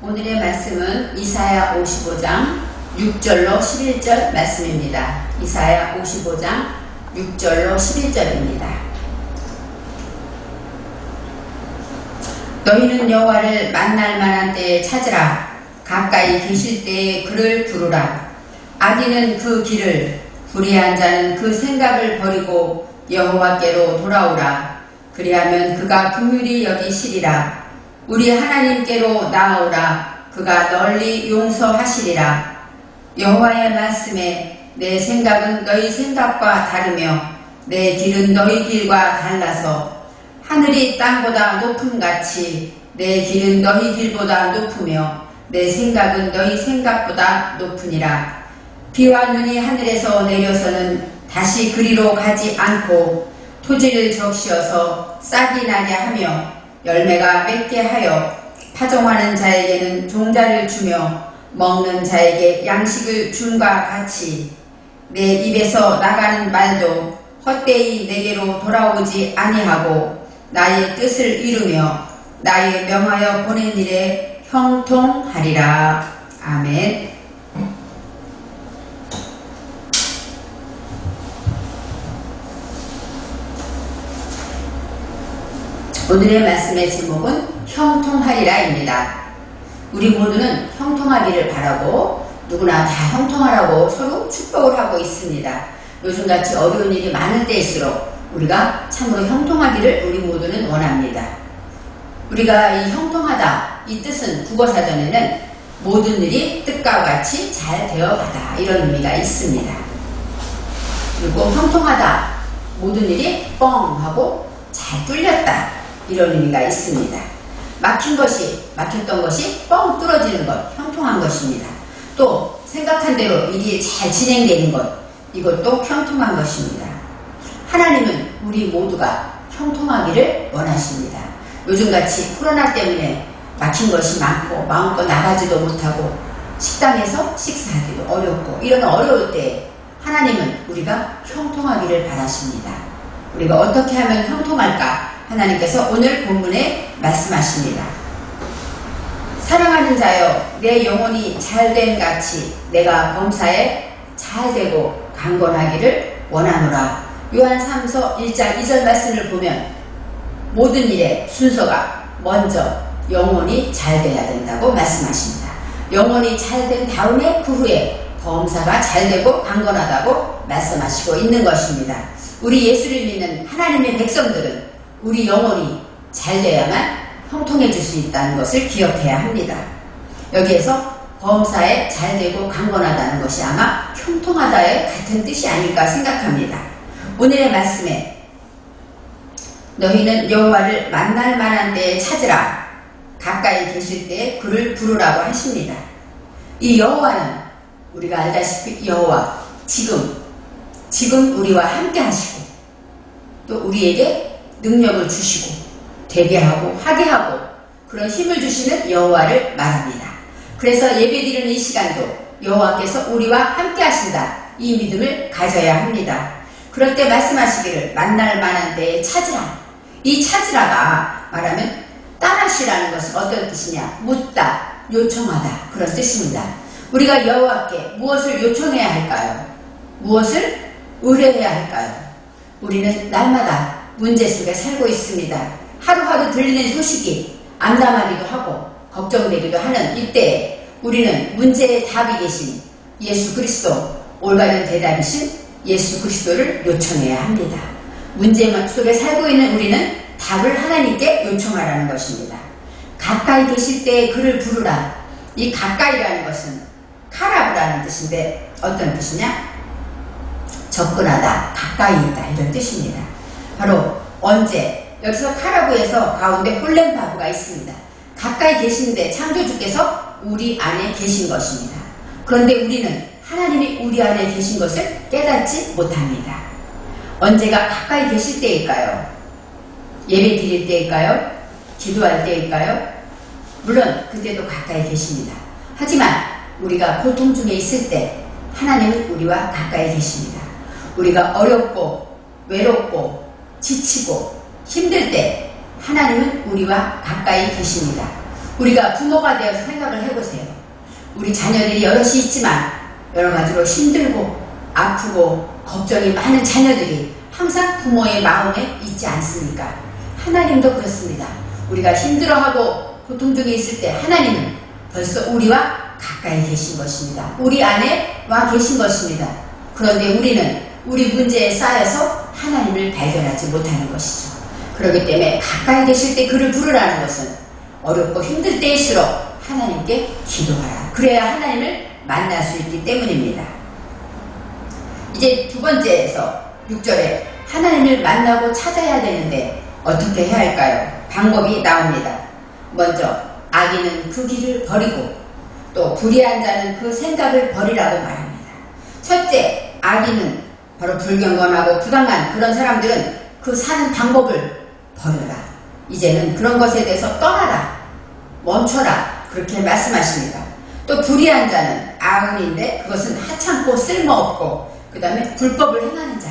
오늘의 말씀은 이사야 55장 6절로 11절 말씀입니다. 이사야 55장 6절로 11절입니다. 너희는 여호와를 만날 만한 때에 찾으라. 가까이 계실 때에 그를 부르라. 악인은 그 길을, 불의한 자는 그 생각을 버리고 여호와께로 돌아오라. 그리하면 그가 긍휼히 여기시리라. 우리 하나님께로 나아오라. 그가 널리 용서하시리라. 여호와의 말씀에 내 생각은 너희 생각과 다르며 내 길은 너희 길과 달라서 하늘이 땅보다 높음 같이 내 길은 너희 길보다 높으며 내 생각은 너희 생각보다 높으니라. 비와 눈이 하늘에서 내려서는 다시 그리로 가지 않고 토지를 적시어서 싹이 나게 하며 열매가 맺게 하여 파종하는 자에게는 종자를 주며 먹는 자에게 양식을 줌과 같이 내 입에서 나가는 말도 헛되이 내게로 돌아오지 아니하고 나의 뜻을 이루며 나의 명하여 보낸 일에 형통하리라. 아멘. 오늘의 말씀의 제목은 형통하리라입니다. 우리 모두는 형통하기를 바라고 누구나 다 형통하라고 서로 축복을 하고 있습니다. 요즘같이 어려운 일이 많을 때일수록 우리가 참으로 형통하기를 우리 모두는 원합니다. 우리가 이 형통하다 이 뜻은 국어사전에는 모든 일이 뜻과 같이 잘 되어가다 이런 의미가 있습니다. 그리고 형통하다 모든 일이 뻥 하고 잘 뚫렸다 이런 의미가 있습니다. 막힌 것이 막혔던 것이 뻥 뚫어지는 것 형통한 것입니다. 또 생각한 대로 일이 잘 진행되는 것 이것도 형통한 것입니다. 하나님은 우리 모두가 형통하기를 원하십니다. 요즘같이 코로나 때문에 막힌 것이 많고 마음껏 나가지도 못하고 식당에서 식사하기도 어렵고 이런 어려울 때 하나님은 우리가 형통하기를 바라십니다. 우리가 어떻게 하면 형통할까? 하나님께서 오늘 본문에 말씀하십니다. 사랑하는 자여, 내 영혼이 잘된 같이 내가 범사에 잘되고 강건하기를 원하노라. 요한 3서 1장 2절 말씀을 보면 모든 일의 순서가 먼저 영혼이 잘 돼야 된다고 말씀하십니다. 영혼이 잘 된 다음에 그 후에 범사가 잘 되고 강건하다고 말씀하시고 있는 것입니다. 우리 예수를 믿는 하나님의 백성들은 우리 영혼이 잘 돼야만 형통해질 수 있다는 것을 기억해야 합니다. 여기에서 범사에 잘 되고 강건하다는 것이 아마 형통하다의 같은 뜻이 아닐까 생각합니다. 오늘의 말씀에 너희는 여호와를 만날 만한 때에 찾으라 가까이 계실 때에 그를 부르라고 하십니다. 이 여호와는 우리가 알다시피 여호와 지금 지금 우리와 함께 하시고 또 우리에게 능력을 주시고 되게 하고 하게 하고 그런 힘을 주시는 여호와를 말합니다. 그래서 예배드리는 이 시간도 여호와께서 우리와 함께 하신다. 이 믿음을 가져야 합니다. 그럴 때 말씀하시기를 만날 만한 데에 찾으라. 이 찾으라가 말하면 따라시라는 것은 어떤 뜻이냐? 묻다, 요청하다 그런 뜻입니다. 우리가 여호와께 무엇을 요청해야 할까요? 무엇을 의뢰해야 할까요? 우리는 날마다 문제 속에 살고 있습니다. 하루하루 들리는 소식이 암담하기도 하고 걱정되기도 하는 이때에 우리는 문제의 답이 계신 예수 그리스도 올바른 대답이신 예수 그리스도를 요청해야 합니다. 문제 속에 살고 있는 우리는 답을 하나님께 요청하라는 것입니다. 가까이 계실 때 그를 부르라. 이 가까이라는 것은 카라브라는 뜻인데 어떤 뜻이냐? 접근하다, 가까이 있다 이런 뜻입니다. 바로 언제 여기서 카라브에서 가운데 홀렘바브가 있습니다. 가까이 계신데 창조주께서 우리 안에 계신 것입니다. 그런데 우리는 하나님이 우리 안에 계신 것을 깨닫지 못합니다. 언제가 가까이 계실 때일까요? 예배 드릴 때일까요? 기도할 때일까요? 물론 그때도 가까이 계십니다. 하지만 우리가 고통 중에 있을 때 하나님은 우리와 가까이 계십니다. 우리가 어렵고 외롭고 지치고 힘들 때 하나님은 우리와 가까이 계십니다. 우리가 부모가 되어서 생각을 해보세요. 우리 자녀들이 여럿이 있지만 여러 가지로 힘들고 아프고 걱정이 많은 자녀들이 항상 부모의 마음에 있지 않습니까? 하나님도 그렇습니다. 우리가 힘들어하고 고통 중에 있을 때 하나님은 벌써 우리와 가까이 계신 것입니다. 우리 안에 와 계신 것입니다. 그런데 우리는 우리 문제에 쌓여서 하나님을 발견하지 못하는 것이죠. 그렇기 때문에 가까이 계실 때 그를 부르라는 것은 어렵고 힘들 때일수록 하나님께 기도하라. 그래야 하나님을 만날 수 있기 때문입니다. 이제 두 번째에서 6절에 하나님을 만나고 찾아야 되는데 어떻게 해야 할까요? 방법이 나옵니다. 먼저 악인은 그 길을 버리고 또 불의한 자는 그 생각을 버리라고 말합니다. 첫째, 악인은 바로 불경건하고 부당한 그런 사람들은 그 사는 방법을 버려라. 이제는 그런 것에 대해서 떠나라. 멈춰라. 그렇게 말씀하십니다. 또 불의한 자는 악인인데 그것은 하찮고 쓸모없고 그 다음에 불법을 행하는 자.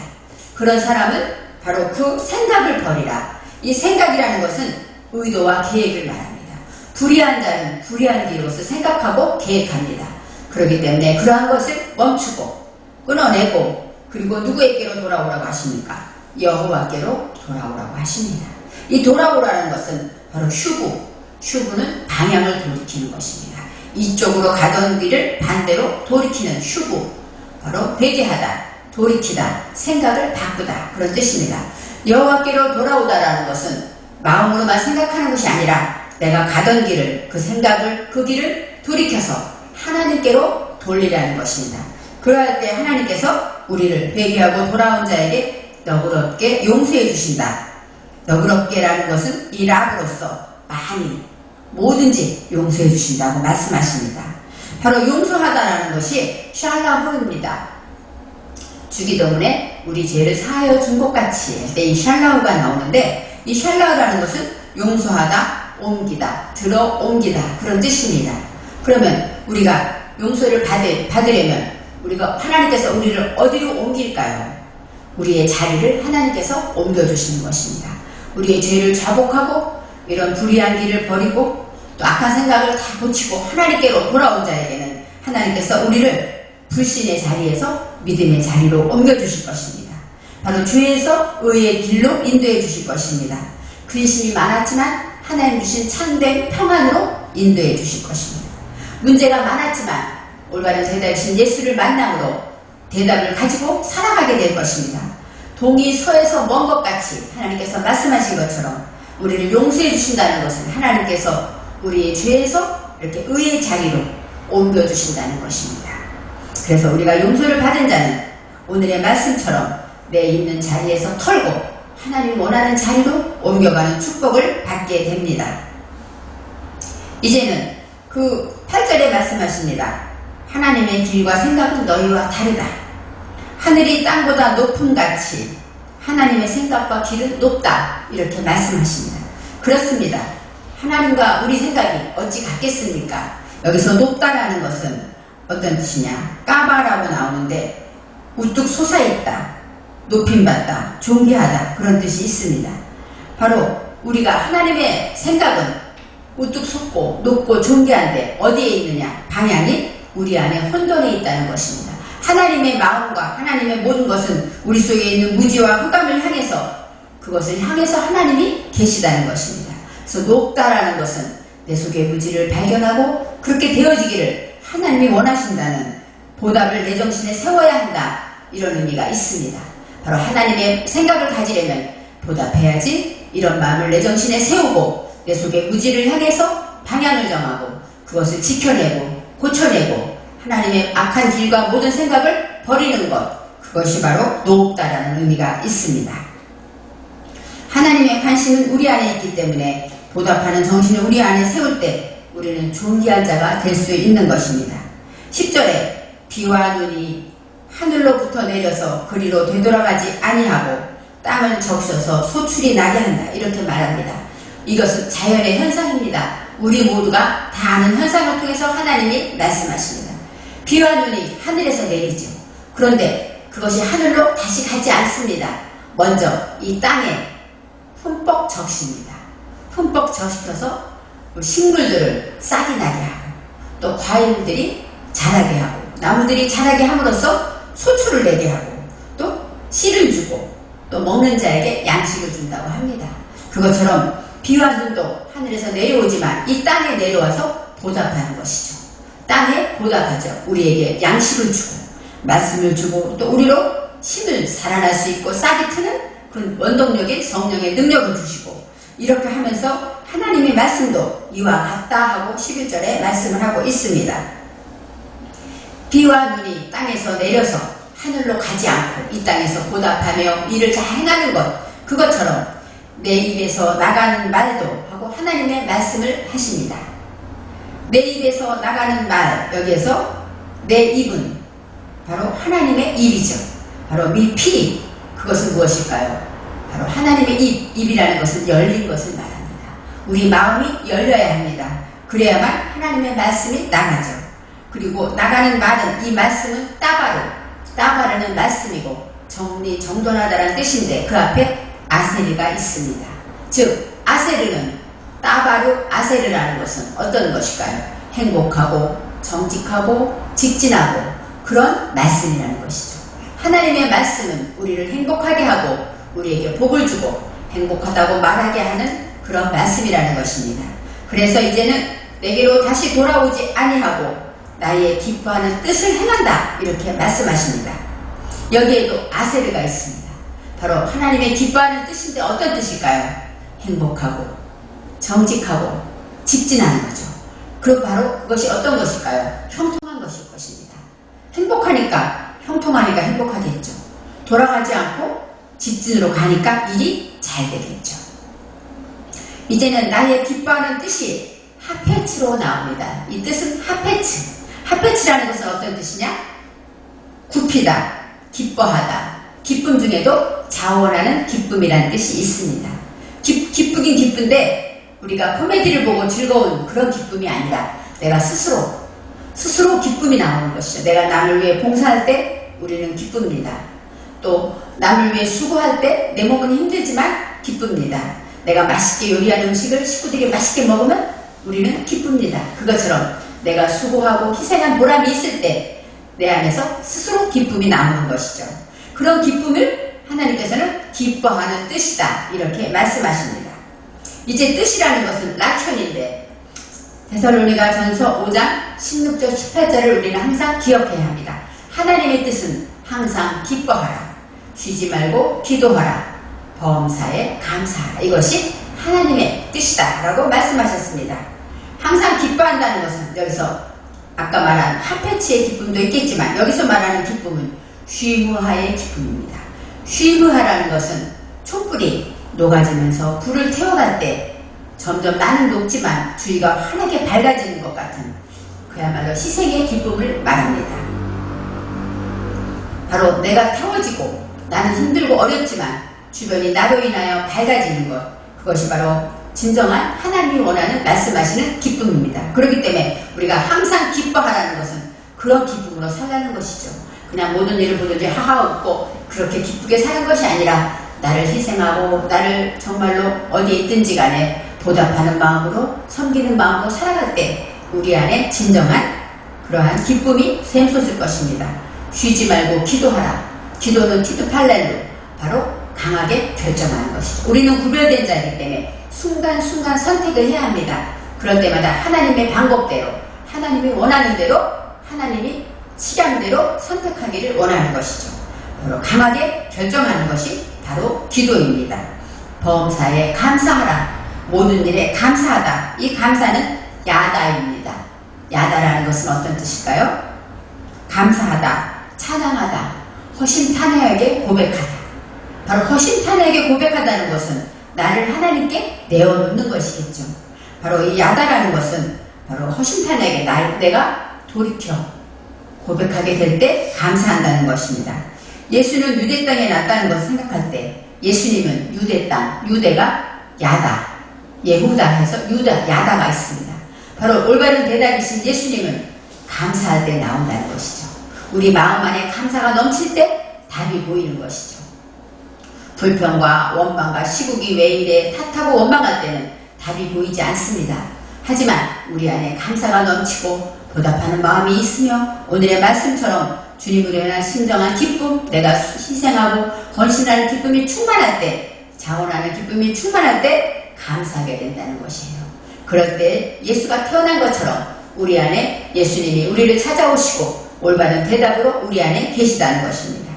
그런 사람은 바로 그 생각을 버리라. 이 생각이라는 것은 의도와 계획을 말합니다. 불의한 자는 불의한 길로서 생각하고 계획합니다. 그렇기 때문에 그러한 것을 멈추고 끊어내고 그리고 누구에게로 돌아오라고 하십니까? 여호와께로 돌아오라고 하십니다. 이 돌아오라는 것은 바로 휴구. 휴구는 방향을 돌이키는 것입니다. 이쪽으로 가던 길을 반대로 돌이키는 휴구. 바로 회개하다, 돌이키다, 생각을 바꾸다 그런 뜻입니다. 여호와께로 돌아오다라는 것은 마음으로만 생각하는 것이 아니라 내가 가던 길을 그 생각을 그 길을 돌이켜서 하나님께로 돌리라는 것입니다. 그러할 때 하나님께서 우리를 회개하고 돌아온 자에게 너그럽게 용서해 주신다. 너그럽게라는 것은 이 랍으로서 많이 뭐든지 용서해 주신다고 말씀하십니다. 바로 용서하다라는 것이 샬라후입니다. 주기도문에 우리 죄를 사하여 준 것 같이 이 샬라후가 나오는데 이 샬라후라는 것은 용서하다, 옮기다, 들어 옮기다 그런 뜻입니다. 그러면 우리가 용서를 받을, 받으려면 우리가 하나님께서 우리를 어디로 옮길까요? 우리의 자리를 하나님께서 옮겨주시는 것입니다. 우리의 죄를 자복하고 이런 불의한 길을 버리고 또 악한 생각을 다 고치고 하나님께로 돌아온 자에게는 하나님께서 우리를 불신의 자리에서 믿음의 자리로 옮겨주실 것입니다. 바로 주에서 의의 길로 인도해 주실 것입니다. 근심이 많았지만 하나님 주신 참된 평안으로 인도해 주실 것입니다. 문제가 많았지만 올바른 대답이신 예수를 만남으로 대답을 가지고 살아가게 될 것입니다. 동이 서에서 먼 것 같이 하나님께서 말씀하신 것처럼 우리를 용서해 주신다는 것은 하나님께서 우리의 죄에서 이렇게 의의 자리로 옮겨 주신다는 것입니다. 그래서 우리가 용서를 받은 자는 오늘의 말씀처럼 내 있는 자리에서 털고 하나님 원하는 자리로 옮겨가는 축복을 받게 됩니다. 이제는 그 8절에 말씀하십니다. 하나님의 길과 생각은 너희와 다르다. 하늘이 땅보다 높음 같이 하나님의 생각과 길은 높다. 이렇게 말씀하십니다. 그렇습니다. 하나님과 우리 생각이 어찌 같겠습니까? 여기서 높다라는 것은 어떤 뜻이냐? 까바라고 나오는데 우뚝 솟아있다. 높임받다. 존귀하다. 그런 뜻이 있습니다. 바로 우리가 하나님의 생각은 우뚝 솟고 높고 존귀한데 어디에 있느냐? 방향이 우리 안에 혼돈에 있다는 것입니다. 하나님의 마음과 하나님의 모든 것은 우리 속에 있는 무지와 흑암을 향해서 그것을 향해서 하나님이 계시다는 것입니다. 그래서 높다라는 것은 내 속의 무지를 발견하고 그렇게 되어지기를 하나님이 원하신다는 보답을 내 정신에 세워야 한다. 이런 의미가 있습니다. 바로 하나님의 생각을 가지려면 보답해야지 이런 마음을 내 정신에 세우고 내 속의 무지를 향해서 방향을 정하고 그것을 지켜내고 고쳐내고 하나님의 악한 길과 모든 생각을 버리는 것 그것이 바로 높다라는 의미가 있습니다. 하나님의 관심은 우리 안에 있기 때문에 보답하는 정신을 우리 안에 세울 때 우리는 존귀한 자가 될 수 있는 것입니다. 10절에 비와 눈이 하늘로부터 내려서 그리로 되돌아가지 아니하고 땅을 적셔서 소출이 나게 한다. 이렇게 말합니다. 이것은 자연의 현상입니다. 우리 모두가 다 아는 현상을 통해서 하나님이 말씀하십니다. 비와 눈이 하늘에서 내리죠. 그런데 그것이 하늘로 다시 가지 않습니다. 먼저 이 땅에 흠뻑 적십니다. 흠뻑 적시켜서 그 식물들을 싹이 나게 하고 또 과일들이 자라게 하고 나무들이 자라게 함으로써 소출을 내게 하고 또 씨를 주고 또 먹는 자에게 양식을 준다고 합니다. 그것처럼 비와 눈도 하늘에서 내려오지만 이 땅에 내려와서 보답하는 것이죠. 땅에 보답하죠. 우리에게 양식을 주고 말씀을 주고 또 우리로 힘을 살아날 수 있고 싹이 트는 그 원동력인 성령의 능력을 주시고 이렇게 하면서 하나님의 말씀도 이와 같다 하고 11절에 말씀을 하고 있습니다. 비와 눈이 땅에서 내려서 하늘로 가지 않고 이 땅에서 보답하며 일을 잘 행하는 것 그것처럼 내 입에서 나가는 말도 하고 하나님의 말씀을 하십니다. 내 입에서 나가는 말 여기에서 내 입은 바로 하나님의 입이죠. 바로 미피 그것은 무엇일까요? 바로 하나님의 입 입이라는 것은 열린 것을 말합니다. 우리 마음이 열려야 합니다. 그래야만 하나님의 말씀이 나가죠. 그리고 나가는 말은 이 말씀은 따바로 따바르는 말씀이고 정리 정돈하다라는 뜻인데 그 앞에 아세르가 있습니다. 즉 아세르는 따바르 아세르라는 것은 어떤 것일까요? 행복하고 정직하고 직진하고 그런 말씀이라는 것이죠. 하나님의 말씀은 우리를 행복하게 하고 우리에게 복을 주고 행복하다고 말하게 하는 그런 말씀이라는 것입니다. 그래서 이제는 내게로 다시 돌아오지 아니하고 나의 기뻐하는 뜻을 행한다 이렇게 말씀하십니다. 여기에도 아세르가 있습니다. 바로 하나님의 기뻐하는 뜻인데 어떤 뜻일까요? 행복하고 정직하고 직진하는 거죠. 그 바로 그것이 어떤 것일까요? 형통한 것일 것입니다. 행복하니까 형통하니까 행복하겠죠. 돌아가지 않고 직진으로 가니까 일이 잘 되겠죠. 이제는 나의 기뻐하는 뜻이 하페츠로 나옵니다. 이 뜻은 하페츠. 하페츠라는 것은 어떤 뜻이냐? 굽히다, 기뻐하다. 기쁨 중에도 자원하는 기쁨이라는 뜻이 있습니다. 기, 기쁘긴 기쁜데 우리가 코미디를 보고 즐거운 그런 기쁨이 아니라 내가 스스로 스스로 기쁨이 나오는 것이죠. 내가 남을 위해 봉사할 때 우리는 기쁩니다. 또 남을 위해 수고할 때 내 몸은 힘들지만 기쁩니다. 내가 맛있게 요리한 음식을 식구들이 맛있게 먹으면 우리는 기쁩니다. 그것처럼 내가 수고하고 희생한 보람이 있을 때 내 안에서 스스로 기쁨이 나오는 것이죠. 그런 기쁨을 하나님께서는 기뻐하는 뜻이다. 이렇게 말씀하십니다. 이제 뜻이라는 것은 라천인데 데살로니가 전서 5장 16절 18절을 우리는 항상 기억해야 합니다. 하나님의 뜻은 항상 기뻐하라. 쉬지 말고 기도하라. 범사에 감사하라. 이것이 하나님의 뜻이다. 라고 말씀하셨습니다. 항상 기뻐한다는 것은 여기서 아까 말한 하페치의 기쁨도 있겠지만 여기서 말하는 기쁨은 쉬무하의 기쁨입니다. 쉬무하라는 것은 촛불이 녹아지면서 불을 태워갈 때 점점 나는 녹지만 주위가 환하게 밝아지는 것 같은 그야말로 희생의 기쁨을 말합니다. 바로 내가 태워지고 나는 힘들고 어렵지만 주변이 나로 인하여 밝아지는 것 그것이 바로 진정한 하나님이 원하는 말씀하시는 기쁨입니다. 그렇기 때문에 우리가 항상 기뻐하라는 것은 그런 기쁨으로 살라는 것이죠. 그냥 모든 일을 보든지 하하 웃고 그렇게 기쁘게 사는 것이 아니라 나를 희생하고 나를 정말로 어디에 있든지 간에 보답하는 마음으로 섬기는 마음으로 살아갈 때 우리 안에 진정한 그러한 기쁨이 샘솟을 것입니다. 쉬지 말고 기도하라. 기도는 티드팔렐로 바로 강하게 결정하는 것이죠. 우리는 구별된 자이기 때문에 순간순간 선택을 해야 합니다. 그럴 때마다 하나님의 방법대로 하나님이 원하는 대로 하나님이 시간대로 선택하기를 원하는 것이죠. 강하게 결정하는 것이 바로 기도입니다. 범사에 감사하라. 모든 일에 감사하다. 이 감사는 야다입니다. 야다라는 것은 어떤 뜻일까요? 감사하다, 찬양하다, 허심탄회하게 고백하다. 바로 허심탄회하게 고백하다는 것은 나를 하나님께 내어놓는 것이겠죠. 바로 이 야다라는 것은 바로 허심탄회하게 나, 내가 돌이켜 고백하게 될 때 감사한다는 것입니다. 예수는 유대 땅에 났다는 것을 생각할 때 예수님은 유대 땅, 유대가 야다, 예후다 해서 유다, 야다가 있습니다. 바로 올바른 대답이신 예수님은 감사할 때 나온다는 것이죠. 우리 마음 안에 감사가 넘칠 때 답이 보이는 것이죠. 불평과 원망과 시국이 왜 이래 탓하고 원망할 때는 답이 보이지 않습니다. 하지만 우리 안에 감사가 넘치고 보답하는 마음이 있으며 오늘의 말씀처럼 주님으로 인한 신정한 기쁨, 내가 희생하고 헌신하는 기쁨이 충만할 때, 자원하는 기쁨이 충만할 때 감사하게 된다는 것이에요. 그럴 때 예수가 태어난 것처럼 우리 안에 예수님이 우리를 찾아오시고 올바른 대답으로 우리 안에 계시다는 것입니다.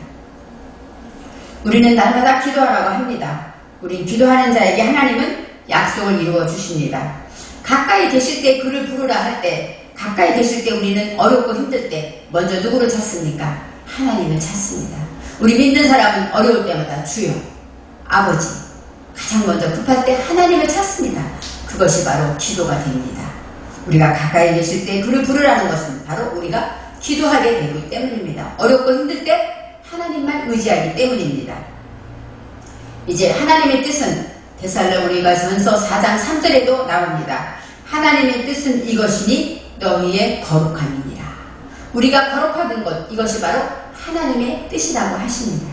우리는 날마다 기도하라고 합니다. 우리 기도하는 자에게 하나님은 약속을 이루어 주십니다. 가까이 계실 때 그를 부르라 할 때, 가까이 계실 때 우리는 어렵고 힘들 때 먼저 누구를 찾습니까? 하나님을 찾습니다. 우리 믿는 사람은 어려울 때마다 주여, 아버지, 가장 먼저 급할 때 하나님을 찾습니다. 그것이 바로 기도가 됩니다. 우리가 가까이 계실 때 그를 부르라는 것은 바로 우리가 기도하게 되기 때문입니다. 어렵고 힘들 때 하나님만 의지하기 때문입니다. 이제 하나님의 뜻은 데살로니가 전서 4장 3절에도 나옵니다. 하나님의 뜻은 이것이니 너희의 거룩함이니라. 우리가 거룩하던 것 이것이 바로 하나님의 뜻이라고 하십니다.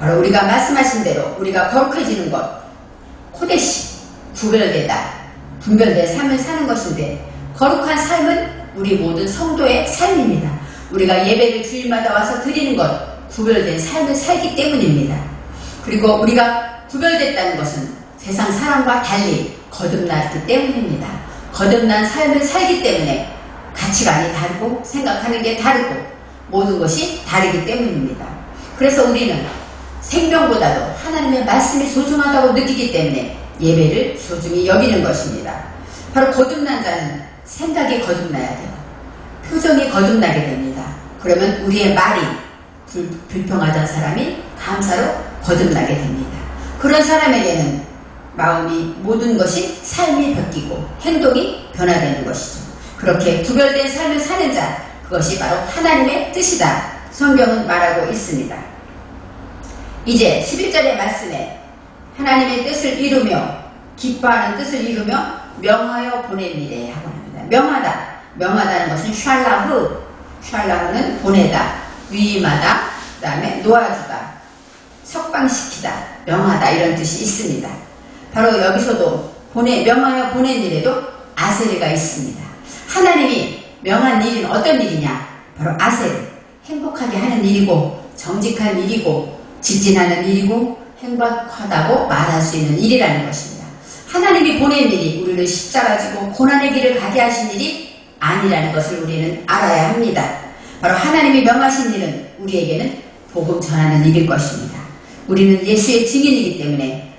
바로 우리가 말씀하신 대로 우리가 거룩해지는 것 코데시 구별되다 분별된 삶을 사는 것인데 거룩한 삶은 우리 모든 성도의 삶입니다. 우리가 예배를 주일마다 와서 드리는 것 구별된 삶을 살기 때문입니다. 그리고 우리가 구별됐다는 것은 세상 사람과 달리 거듭났기 때문입니다. 거듭난 삶을 살기 때문에 가치관이 다르고 생각하는 게 다르고 모든 것이 다르기 때문입니다. 그래서 우리는 생명보다도 하나님의 말씀이 소중하다고 느끼기 때문에 예배를 소중히 여기는 것입니다. 바로 거듭난 자는 생각이 거듭나야 돼요. 표정이 거듭나게 됩니다. 그러면 우리의 말이 불, 불평하던 사람이 감사로 거듭나게 됩니다. 그런 사람에게는 마음이 모든 것이 삶이 바뀌고 행동이 변화되는 것이죠. 그렇게 구별된 삶을 사는 자, 그것이 바로 하나님의 뜻이다. 성경은 말하고 있습니다. 이제 11절의 말씀에 하나님의 뜻을 이루며 기뻐하는 뜻을 이루며 명하여 일에 하고 합니다. 명하다. 명하다는 것은 샬라흐. 샬라흐는 보내다, 위임하다, 그 다음에 놓아주다, 석방시키다, 명하다 이런 뜻이 있습니다. 바로 여기서도 보내, 명하여 보낸 일에도 아세르가 있습니다. 하나님이 명한 일은 어떤 일이냐? 바로 아세르. 행복하게 하는 일이고, 정직한 일이고, 직진하는 일이고, 행복하다고 말할 수 있는 일이라는 것입니다. 하나님이 보낸 일이 우리를 십자가 지고 고난의 길을 가게 하신 일이 아니라는 것을 우리는 알아야 합니다. 바로 하나님이 명하신 일은 우리에게는 복음 전하는 일일 것입니다. 우리는 예수의 증인이기 때문에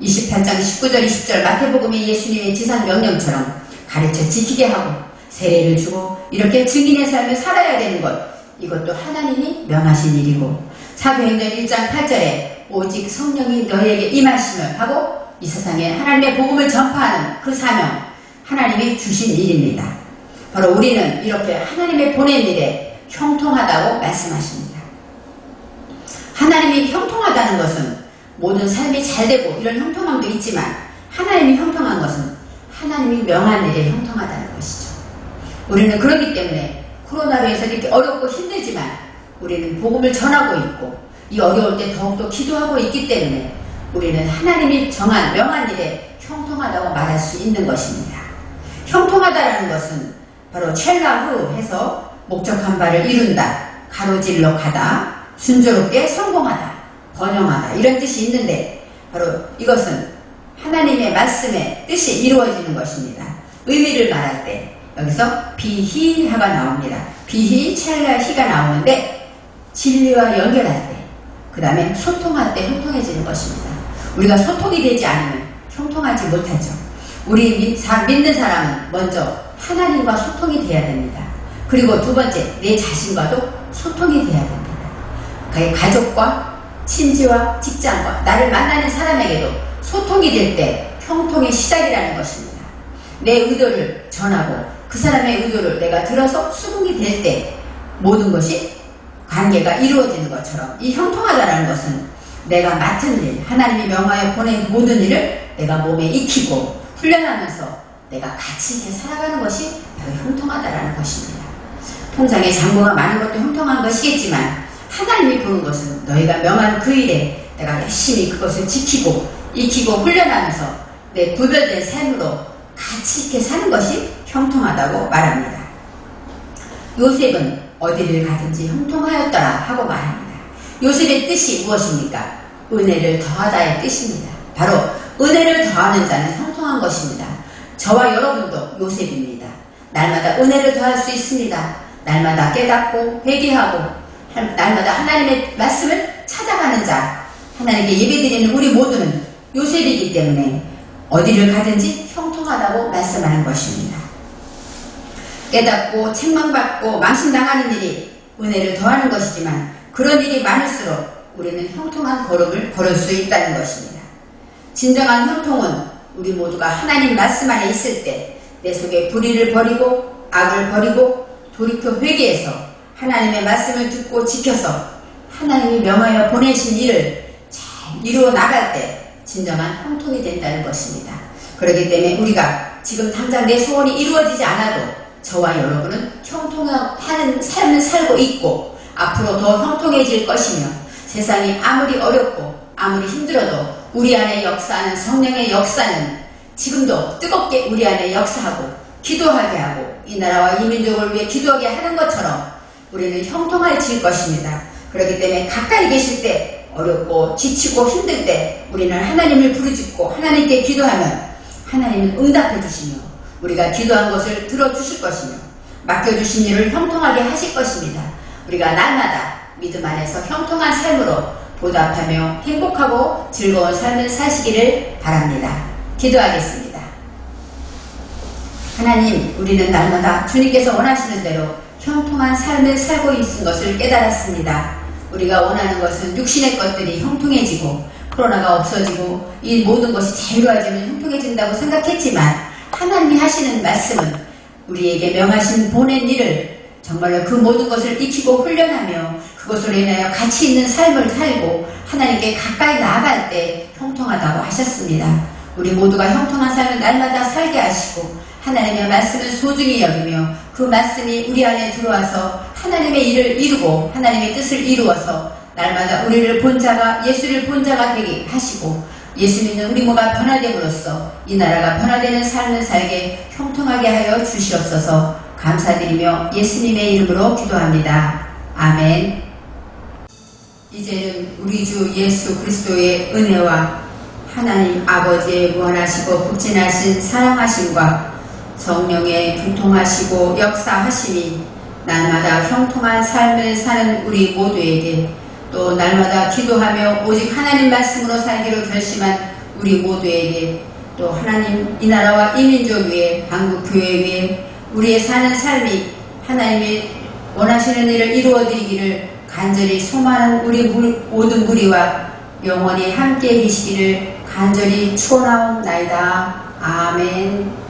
28장 19절 20절 마태복음의 예수님의 지상 명령처럼 가르쳐 지키게 하고 세례를 주고 이렇게 증인의 삶을 살아야 되는 것 이것도 하나님이 명하신 일이고 사도행전 1장 8절에 오직 성령이 너희에게 임하심을 하고 이 세상에 하나님의 복음을 전파하는 그 사명 하나님이 주신 일입니다. 바로 우리는 이렇게 하나님의 보낸 일에 형통하다고 말씀하십니다. 하나님이 형통하다는 것은 모든 삶이 잘 되고 이런 형통함도 있지만 하나님이 형통한 것은 하나님이 명한 일에 형통하다는 것이죠. 우리는 그렇기 때문에 코로나로 해서 이렇게 어렵고 힘들지만 우리는 복음을 전하고 있고 이 어려울 때 더욱더 기도하고 있기 때문에 우리는 하나님이 정한 명한 일에 형통하다고 말할 수 있는 것입니다. 형통하다라는 것은 바로 첼라후 해서 목적한 바를 이룬다, 가로질러 가다, 순조롭게 성공하다, 번영하다 이런 뜻이 있는데 바로 이것은 하나님의 말씀의 뜻이 이루어지는 것입니다. 의미를 말할 때 여기서 비희하가 나옵니다. 비희, 첼라, 희가 나오는데 진리와 연결할 때, 그 다음에 소통할 때 형통해지는 것입니다. 우리가 소통이 되지 않으면 형통하지 못하죠. 우리 믿는 사람은 먼저 하나님과 소통이 돼야 됩니다. 그리고 두 번째, 내 자신과도 소통이 돼야 됩니다. 가족과 친지와 직장과 나를 만나는 사람에게도 소통이 될 때 형통의 시작이라는 것입니다. 내 의도를 전하고 그 사람의 의도를 내가 들어서 수긍이 될 때 모든 것이 관계가 이루어지는 것처럼 이 형통하다라는 것은 내가 맡은 일, 하나님이 명하여 보낸 모든 일을 내가 몸에 익히고 훈련하면서 내가 같이 이렇게 살아가는 것이 바로 형통하다라는 것입니다. 통장에 잔고가 많은 것도 형통한 것이겠지만 하나님이 보는 것은 너희가 명한 그 일에 내가 열심히 그것을 지키고 익히고 훈련하면서 내 구별된 삶으로 같이 이렇게 사는 것이 형통하다고 말합니다. 요셉은 어디를 가든지 형통하였더라 하고 말합니다. 요셉의 뜻이 무엇입니까? 은혜를 더하다의 뜻입니다. 바로 은혜를 더하는 자는 형통한 것입니다. 저와 여러분도 요셉입니다. 날마다 은혜를 더할 수 있습니다. 날마다 깨닫고 회개하고 날마다 하나님의 말씀을 찾아가는 자 하나님께 예배드리는 우리 모두는 요셉이기 때문에 어디를 가든지 형통하다고 말씀하는 것입니다. 깨닫고 책망받고 망신당하는 일이 은혜를 더하는 것이지만 그런 일이 많을수록 우리는 형통한 걸음을 걸을 수 있다는 것입니다. 진정한 형통은 우리 모두가 하나님 말씀 안에 있을 때 내 속에 불의를 버리고 악을 버리고 돌이켜 회개해서 하나님의 말씀을 듣고 지켜서 하나님이 명하여 보내신 일을 잘 이루어 나갈 때 진정한 형통이 된다는 것입니다. 그렇기 때문에 우리가 지금 당장 내 소원이 이루어지지 않아도 저와 여러분은 형통하는 삶을 살고 있고 앞으로 더 형통해질 것이며 세상이 아무리 어렵고 아무리 힘들어도 우리 안에 역사하는 성령의 역사는 지금도 뜨겁게 우리 안에 역사하고 기도하게 하고 이 나라와 이 민족을 위해 기도하게 하는 것처럼 우리는 형통해질 것입니다. 그렇기 때문에 가까이 계실 때 어렵고 지치고 힘들 때 우리는 하나님을 부르짖고 하나님께 기도하면 하나님은 응답해 주시며 우리가 기도한 것을 들어주실 것이며 맡겨주신 일을 형통하게 하실 것입니다. 우리가 날마다 믿음 안에서 형통한 삶으로 보답하며 행복하고 즐거운 삶을 사시기를 바랍니다. 기도하겠습니다. 하나님, 우리는 날마다 주님께서 원하시는 대로 형통한 삶을 살고 있는 것을 깨달았습니다. 우리가 원하는 것은 육신의 것들이 형통해지고 코로나가 없어지고 이 모든 것이 자유로워지면 형통해진다고 생각했지만 하나님이 하시는 말씀은 우리에게 명하신 보낸 일을 정말로 그 모든 것을 익히고 훈련하며 그것으로 인하여 가치 있는 삶을 살고 하나님께 가까이 나아갈 때 형통하다고 하셨습니다. 우리 모두가 형통한 삶을 날마다 살게 하시고 하나님의 말씀을 소중히 여기며 그 말씀이 우리 안에 들어와서 하나님의 일을 이루고 하나님의 뜻을 이루어서 날마다 우리를 본 자가 예수를 본 자가 되게 하시고 예수 믿는 우리 모가 변화됨으로써 이 나라가 변화되는 삶을 살게 형통하게 하여 주시옵소서 감사드리며 예수님의 이름으로 기도합니다. 아멘. 이제는 우리 주 예수 그리스도의 은혜와 하나님 아버지의 무한하시고 극진하신 사랑하심과 성령의 교통하시고 역사하심이 날마다 형통한 삶을 사는 우리 모두에게 또 날마다 기도하며 오직 하나님 말씀으로 살기로 결심한 우리 모두에게 또 하나님 이 나라와 이 민족 위에 한국 교회 위에 우리의 사는 삶이 하나님의 원하시는 일을 이루어 드리기를 간절히 소망하는 우리 모든 무리와 영원히 함께 계시기를 간절히 축원하옵나이다. 아멘.